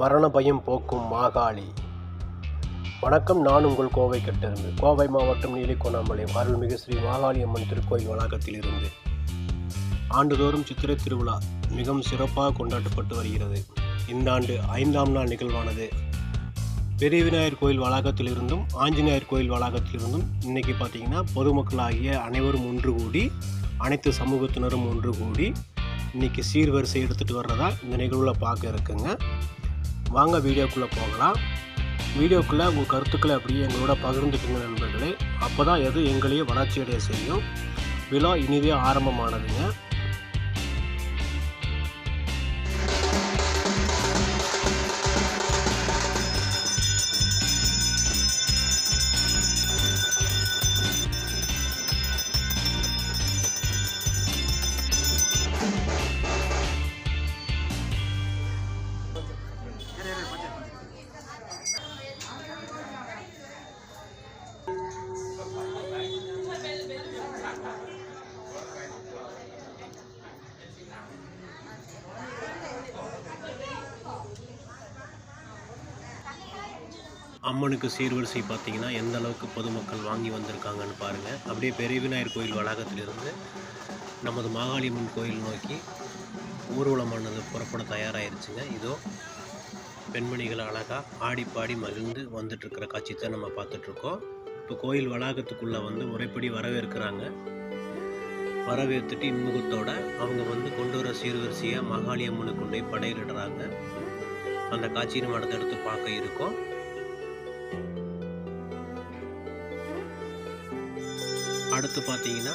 மரண பயம் போக்கும் மாகாளி. வணக்கம் நான் உங்கள் கோவை கட்டிருந்து கோவை மாவட்டம் நீலிக்கோணாமலை அருள்மிகு ஸ்ரீ மாகாளி அம்மன் திருக்கோயில் வளாகத்தில் இருந்து ஆண்டுதோறும் சித்திரை திருவிழா மிகவும் சிறப்பாக கொண்டாடப்பட்டு வருகிறது. இந்த ஆண்டு ஐந்தாம் நாள் நிகழ்வானது. பெரிய விநாயகர் கோயில் வளாகத்திலிருந்தும் ஆஞ்சநேயர் கோயில் வளாகத்திலிருந்தும் இன்றைக்கி இன்னைக்கு பார்த்தீங்கன்னா பொதுமக்களாகிய அனைவரும் ஒன்று கூடி அனைத்து சமூகத்தினரும் ஒன்று கூடி இன்னைக்கு சீர்வரிசை எடுத்துகிட்டு வர்றதா இந்த நிகழ்வில் பார்க்க இருக்குங்க. வாங்க வீடியோக்குள்ளே போகலாம். வீடியோக்குள்ளே உங்கள் கருத்துக்களை அப்படியே எங்களோட பகிர்ந்துக்குங்க நண்பர்களே. அப்போ தான் எது எங்களையே வளர்ச்சியடைய செய்யும். விழா இனிதே ஆரம்பமானதுங்க. அம்மனுக்கு சீர்வரிசை பார்த்தீங்கன்னா எந்த அளவுக்கு பொதுமக்கள் வாங்கி வந்திருக்காங்கன்னு பாருங்கள் அப்படியே பெரிய விநாயகர் கோயில் வளாகத்திலிருந்து நமது மாகாளியம்மன் கோயில் நோக்கி ஊர்வலமானது புறப்பட தயாராகிருச்சுங்க இதோ பெண்மணிகள் அழகாக ஆடி பாடி மகிழ்ந்து வந்துட்டுருக்கிற காட்சி தான் நம்ம பார்த்துட்ருக்கோம் இப்போ கோயில் வளாகத்துக்குள்ளே வந்து முறைப்படி வரவேற்கிறாங்க. வரவேற்றுட்டு இன்முகத்தோட அவங்க வந்து கொண்டு வர சீர்வரிசையாக மகாளியம்மனுக்கு கொண்டு போய் படையிலிடுறாங்க அந்த காட்சியை நம்ம அடுத்தடுத்து பார்க்க இருக்கோம். அடுத்து பார்த்தீங்கன்னா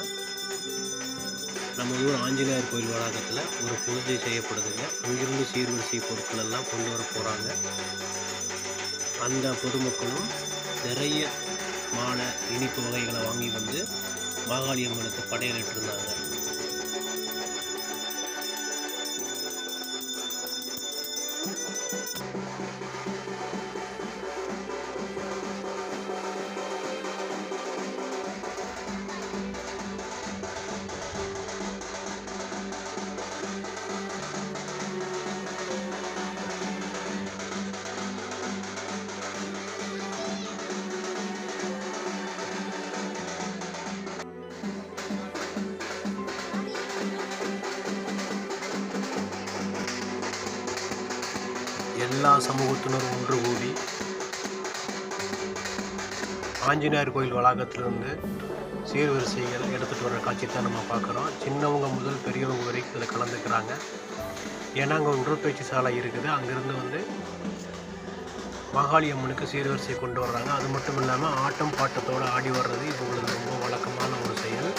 நம்ம ஊர் ஆஞ்சநேயர் கோயில் வளாகத்தில் ஒரு பூஜை செய்யப்படுதுங்க. அங்கிருந்து சீர்வரிசை பொருட்கள் எல்லாம் கொண்டு வர போகிறாங்க அந்த பொதுமக்களும் நிறைய மாலை இனிப்பு வகைகளை வாங்கி வந்து மாகாளி அம்மனுக்கு படையலிட்டு எல்லா சமூகத்தினரும் ஒன்று கூடி ஆஞ்சநேயர் கோயில் வளாகத்திலிருந்து சீர்வரிசைகள் எடுத்துகிட்டு வர காட்சி தான் நம்ம பார்க்குறோம். சின்னவங்க முதல் பெரியவங்க வரைக்கும் இதில் கலந்துக்கிறாங்க. ஏன்னா அங்கே உடற்பயிற்சி சாலை இருக்குது. அங்கேருந்து வந்து மகாளி அம்மனுக்கு சீர்வரிசை கொண்டு வர்றாங்க. அது மட்டும் இல்லாமல் ஆட்டம் பாட்டத்தோடு ஆடி வர்றது இது உங்களுக்கு ரொம்ப வழக்கமான ஒரு செயல்.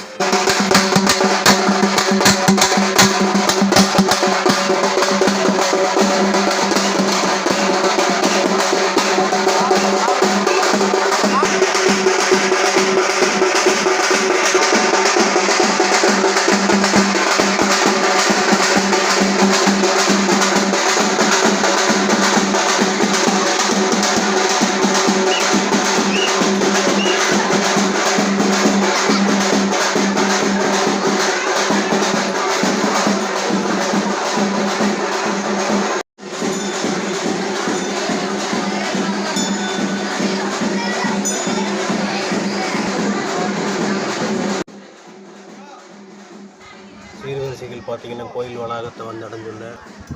பார்த்திங்கன்னா கோயில் வளாகத்தை வந்து அடைஞ்சுள்ள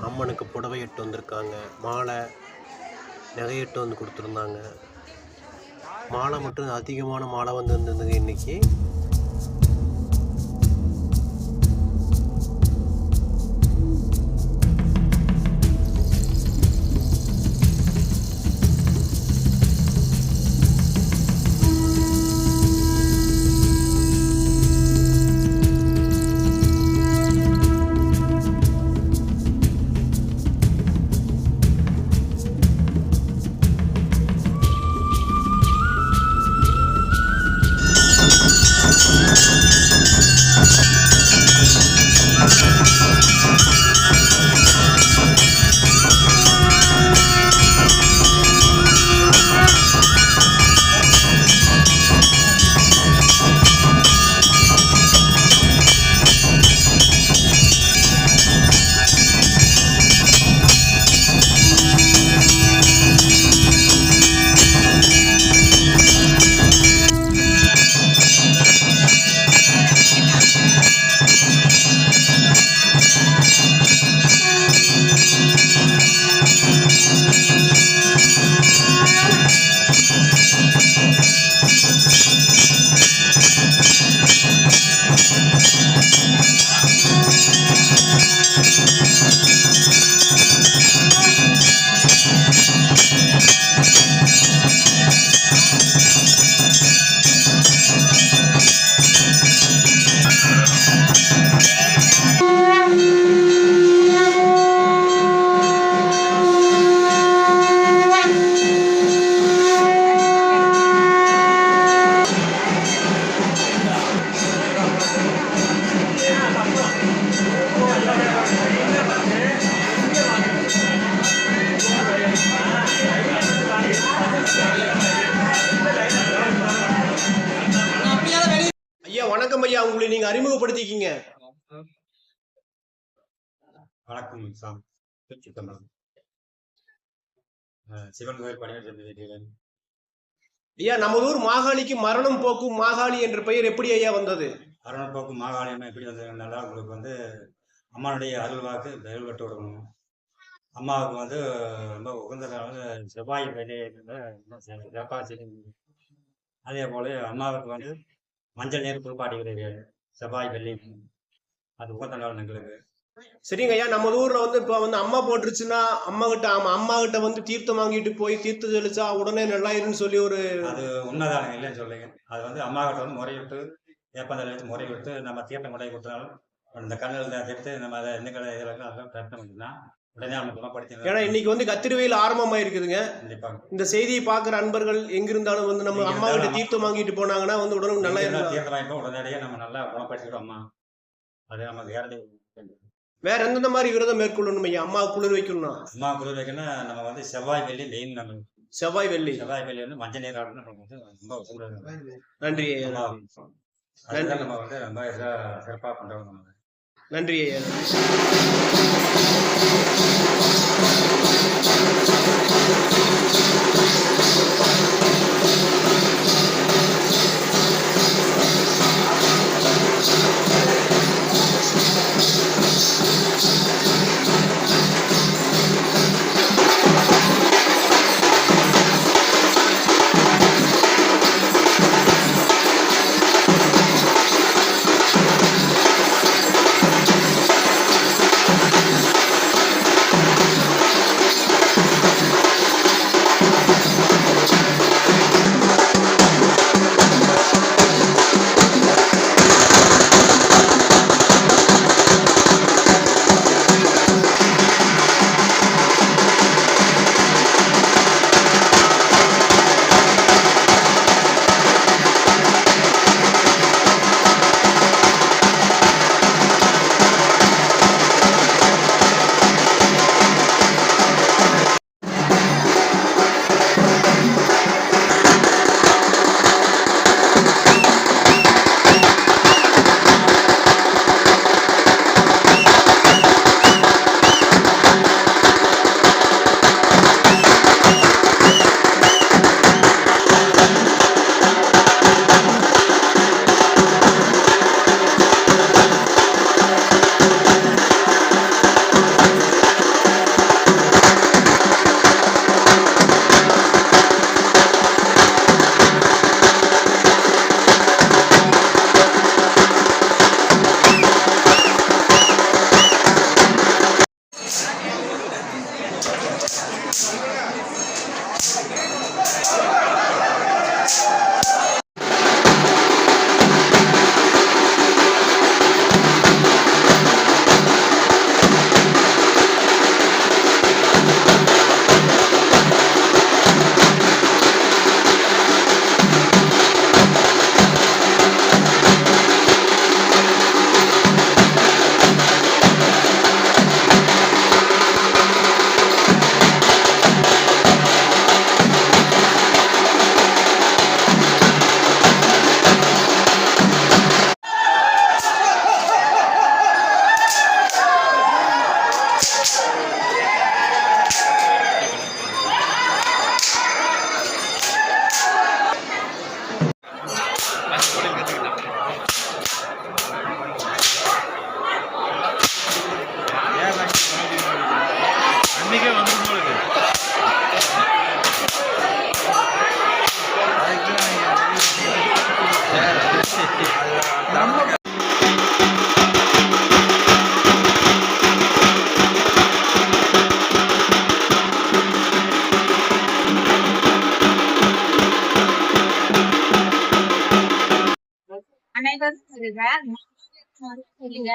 அம்மனுக்கு புடவை எட்டு வந்திருக்காங்க. மாலை நகையிட்டு வந்து கொடுத்துருந்தாங்க. மாலை மட்டும் அதிகமான மாலை வந்து இருந்ததுங்க இன்னைக்கு. நீங்க அறிமுகப்படுத்திக்கிங்க. வணக்கம் சாம் சிவன் கோயில் பணியாற்றி ஐயா நமது ஊர் மாகாளிக்கு மரணம் போக்கும் மாகாளி என்ற பெயர் எப்படி ஐயா வந்தது? அருணப்போக்கு மாகாளியம்மா எப்படி வந்து நல்லா உங்களுக்கு வந்து அம்மானுடைய அருள் வாக்கு செயல்பட்டு விடணும் அம்மாவுக்கு வந்து ரொம்ப உகந்த நாள் வந்து செவ்வாய் வெளியில் செவ்வாய் செடி. அதே போல அம்மாவுக்கு வந்து மஞ்சள் நீர் குளிப்பாட்டிக்கிறீர்கள் செவ்வாய் வெள்ளி அது உகந்த நாள் எங்களுக்கு சரிங்க ஐயா நமது ஊர்ல வந்து இப்ப வந்து அம்மா போட்டுருச்சுன்னா அம்மா கிட்ட ஆமா அம்மா கிட்ட வந்து தீர்த்தம் வாங்கிட்டு போய் தீர்த்த தெளிச்சா உடனே நல்லாயிருன்னு சொல்லி ஒரு அது உண்மைதானுங்க இல்லைன்னு சொல்லுங்க அது வந்து அம்மா கிட்ட வந்து முறையிட்டு ஏப்பந்தலை வச்சு முறையிட்டு நம்ம தீர்த்தம் கொண்டை கொடுத்தாலும் இந்த கண்ணில் எடுத்து நம்ம அதை எந்த கடை இதில் அதெல்லாம் பிரச்சனை பண்ணினா உடனே அவங்க குணப்படுத்தி ஏன்னா இன்னைக்கு வந்து கத்திரிவையில் ஆரம்பமா இருக்குதுங்க இந்த செய்தியை பார்க்குற அன்பர்கள் எங்க இருந்தாலும் வந்து நம்ம அம்மா கிட்ட தீர்த்தம் வாங்கிட்டு போனாங்கன்னா வந்து உடனே நல்லா இருந்தா தீர்த்தம் வாங்கிப்போம் உடனடியே நம்ம நல்லா குணப்படுத்திக்கிறோம் அம்மா. அது நமக்கு வேற எந்தெந்த மாதிரி விரதம் மேற்கொள்ளணும் ஐயா அம்மா குளிர் வைக்கணும்னா? அம்மா குளிர் வைக்கணும்னா நம்ம வந்து செவ்வாய் வெள்ளி மெயின் நம்ம செவ்வாய் வெள்ளி. செவ்வாய் வெள்ளி வந்து மஞ்சள் நீர் ஆடணும் நமக்கு வந்து ரொம்ப நன்றி. நம்ம வந்து ரொம்ப சிறப்பாக பண்ணுறோம் நன்றி ஐயா. அன்னைக்கே அனைவரும் வருக. சொல்லுங்க